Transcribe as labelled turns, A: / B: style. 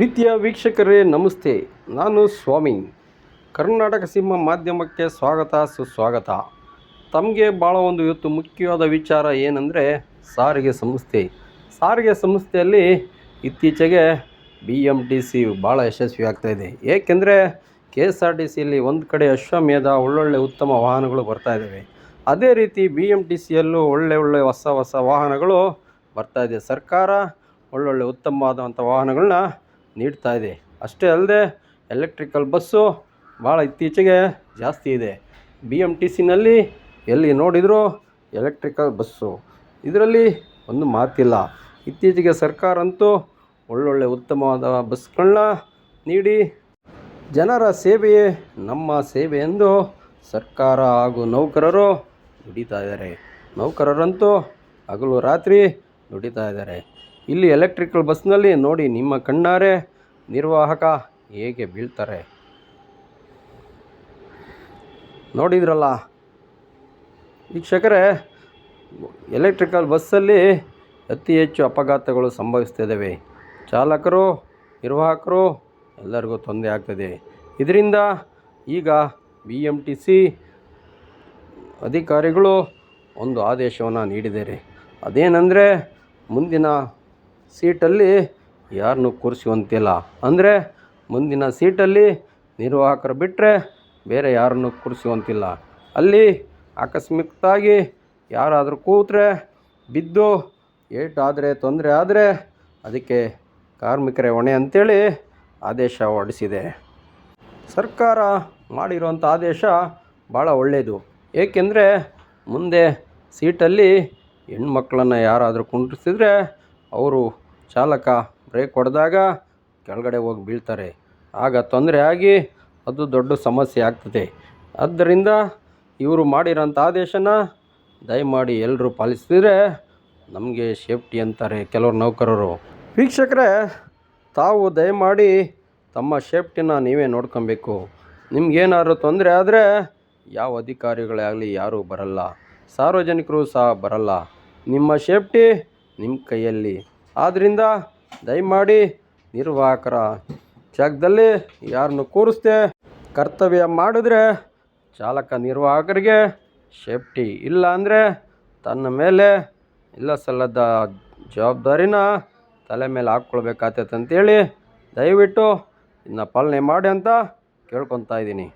A: ಪ್ರೀತಿಯ ವೀಕ್ಷಕರೇ, ನಮಸ್ತೆ. ನಾನು ಸ್ವಾಮಿ. ಕರ್ನಾಟಕ ಸಿಂಹ ಮಾಧ್ಯಮಕ್ಕೆ ಸ್ವಾಗತ, ಸುಸ್ವಾಗತ. ತಮಗೆ ಭಾಳ ಒಂದು ಇವತ್ತು ಮುಖ್ಯವಾದ ವಿಚಾರ ಏನಂದರೆ, ಸಾರಿಗೆ ಸಂಸ್ಥೆ. ಸಾರಿಗೆ ಸಂಸ್ಥೆಯಲ್ಲಿ ಇತ್ತೀಚೆಗೆ ಬಿ ಎಂ ಟಿ ಸಿ ಭಾಳ ಯಶಸ್ವಿ ಆಗ್ತಾಯಿದೆ ಏಕೆಂದರೆ ಕೆ ಎಸ್ ಆರ್ ಟಿ ಸಿಯಲ್ಲಿ ಒಂದು ಕಡೆ ಅಶ್ವಮೇಧ, ಒಳ್ಳೊಳ್ಳೆ ಉತ್ತಮ ವಾಹನಗಳು ಬರ್ತಾ ಇದ್ದಾವೆ ಅದೇ ರೀತಿ ಬಿ ಎಂ ಟಿ ಸಿಯಲ್ಲೂ ಒಳ್ಳೆ ಒಳ್ಳೆ ಹೊಸ ಹೊಸ ವಾಹನಗಳು ಇದೆ. ಸರ್ಕಾರ ಒಳ್ಳೊಳ್ಳೆ ಉತ್ತಮವಾದಂಥ ವಾಹನಗಳನ್ನ ನೀಡ್ತಾ ಇದೆ. ಅಷ್ಟೇ ಅಲ್ಲದೆ ಎಲೆಕ್ಟ್ರಿಕಲ್ ಬಸ್ಸು ಭಾಳ ಇತ್ತೀಚೆಗೆ ಜಾಸ್ತಿ ಇದೆ. ಬಿ ಎಂ ಟಿ ಸಿನಲ್ಲಿ ಎಲ್ಲಿ ನೋಡಿದರೂ ಎಲೆಕ್ಟ್ರಿಕಲ್ ಬಸ್ಸು ಇದರಲ್ಲಿ ಒಂದು ಮಾತಿಲ್ಲ. ಇತ್ತೀಚೆಗೆ ಸರ್ಕಾರ ಅಂತೂ ಒಳ್ಳೊಳ್ಳೆ ಉತ್ತಮವಾದ ಬಸ್ಗಳನ್ನ ನೀಡಿ ಜನರ ಸೇವೆಯೇ ನಮ್ಮ ಸೇವೆ ಎಂದು ಸರ್ಕಾರ ಹಾಗೂ ನೌಕರರು ದುಡಿತಾ ಇದ್ದಾರೆ. ನೌಕರರಂತೂ ಹಗಲು ರಾತ್ರಿ ದುಡಿತಾ ಇದ್ದಾರೆ. ಇಲ್ಲಿ ಎಲೆಕ್ಟ್ರಿಕಲ್ ಬಸ್ನಲ್ಲಿ ನೋಡಿ ನಿಮ್ಮ ಕಣ್ಣಾರೆ ನಿರ್ವಾಹಕ ಹೇಗೆ ಬೀಳ್ತಾರೆ? ನೋಡಿದ್ರಲ್ಲ? ವೀಕ್ಷಕರೇ, ಎಲೆಕ್ಟ್ರಿಕಲ್ ಬಸ್ಸಲ್ಲಿ ಅತಿ ಹೆಚ್ಚು ಅಪಘಾತಗಳು ಸಂಭವಿಸ್ತಿದ್ದಾವೆ. ಚಾಲಕರು, ನಿರ್ವಾಹಕರು, ಎಲ್ಲರಿಗೂ ತೊಂದರೆ ಆಗ್ತದೆ. ಇದರಿಂದ ಈಗ ಬಿ ಎಂ ಟಿ ಸಿ ಅಧಿಕಾರಿಗಳು ಒಂದು ಆದೇಶವನ್ನು ನೀಡಿದ್ದಾರೆ. ಅದೇನೆಂದರೆ, ಮುಂದಿನ ಸೀಟಲ್ಲಿ ಯಾರನ್ನೂ ಕೂರಿಸುವಂತಿಲ್ಲ. ಅಂದರೆ ಮುಂದಿನ ಸೀಟಲ್ಲಿ ನಿರ್ವಾಹಕರು ಬಿಟ್ಟರೆ ಬೇರೆ ಯಾರನ್ನೂ ಕೂರಿಸುವಂತಿಲ್ಲ. ಅಲ್ಲಿ ಆಕಸ್ಮಿಕವಾಗಿ ಯಾರಾದರೂ ಕೂತ್ರೆ ಬಿದ್ದು ಏಟಾದರೆ ತೊಂದರೆ ಆದರೆ ಅದಕ್ಕೆ ಕಾರ್ಮಿಕರೇ ಹೊಣೆ ಅಂತೇಳಿ ಆದೇಶ ಹೊರಡಿಸಿದೆ. ಸರ್ಕಾರ ಮಾಡಿರುವಂಥ ಆದೇಶ ಭಾಳ ಒಳ್ಳೆಯದು ಏಕೆಂದರೆ ಮುಂದೆ ಸೀಟಲ್ಲಿ ಹೆಣ್ಮಕ್ಳನ್ನು ಯಾರಾದರೂ ಕುಂಡ್ರಿಸಿದ್ರೆ ಅವರು ಚಾಲಕ ಬ್ರೇಕ್ ಹೊಡೆದಾಗ ಕೆಳಗಡೆ ಹೋಗಿ ಬೀಳ್ತಾರೆ. ಆಗ ತೊಂದರೆ ಆಗಿ ಅದು ದೊಡ್ಡ ಸಮಸ್ಯೆ ಆಗ್ತದೆ. ಆದ್ದರಿಂದ ಇವರು ಮಾಡಿರೋಂಥ ಆದೇಶನ ದಯಮಾಡಿ ಎಲ್ಲರೂ ಪಾಲಿಸಿದರೆ ನಮಗೆ ಸೇಫ್ಟಿ ಅಂತಾರೆ ಕೆಲವರು ನೌಕರರು. ವೀಕ್ಷಕರೇ, ತಾವು ದಯಮಾಡಿ ತಮ್ಮ ಸೇಫ್ಟಿನ ನೀವೇ ನೋಡ್ಕೊಬೇಕು. ನಿಮ್ಗೇನಾದ್ರು ತೊಂದರೆ ಆದರೆ ಯಾವ ಅಧಿಕಾರಿಗಳೇ ಆಗಲಿ, ಯಾರೂ ಬರಲ್ಲ. ಸಾರ್ವಜನಿಕರು ಸಹ ಬರಲ್ಲ. ನಿಮ್ಮ ಸೇಫ್ಟಿ ನಿಮ್ಮ ಕೈಯಲ್ಲಿ. ಆದ್ದರಿಂದ ದಯಮಾಡಿ ನಿರ್ವಾಹಕರ ಜಾಗದಲ್ಲಿ ಯಾರನ್ನು ಕೂರಿಸ್ದೆ ಕರ್ತವ್ಯ ಮಾಡಿದ್ರೆ ಚಾಲಕ ನಿರ್ವಾಹಕರಿಗೆ ಸೇಫ್ಟಿ ಇಲ್ಲ ಅಂದರೆ ತನ್ನ ಮೇಲೆ ಇಲ್ಲ ಸಲ್ಲದ ಜವಾಬ್ದಾರಿನ ತಲೆ ಮೇಲೆ ಹಾಕ್ಕೊಳ್ಬೇಕಾಗ್ತೈತೆ ಅಂತೇಳಿ ದಯವಿಟ್ಟು ಇದನ್ನ ಪಾಲನೆ ಮಾಡಿ ಅಂತ ಕೇಳ್ಕೊತಾ ಇದ್ದೀನಿ.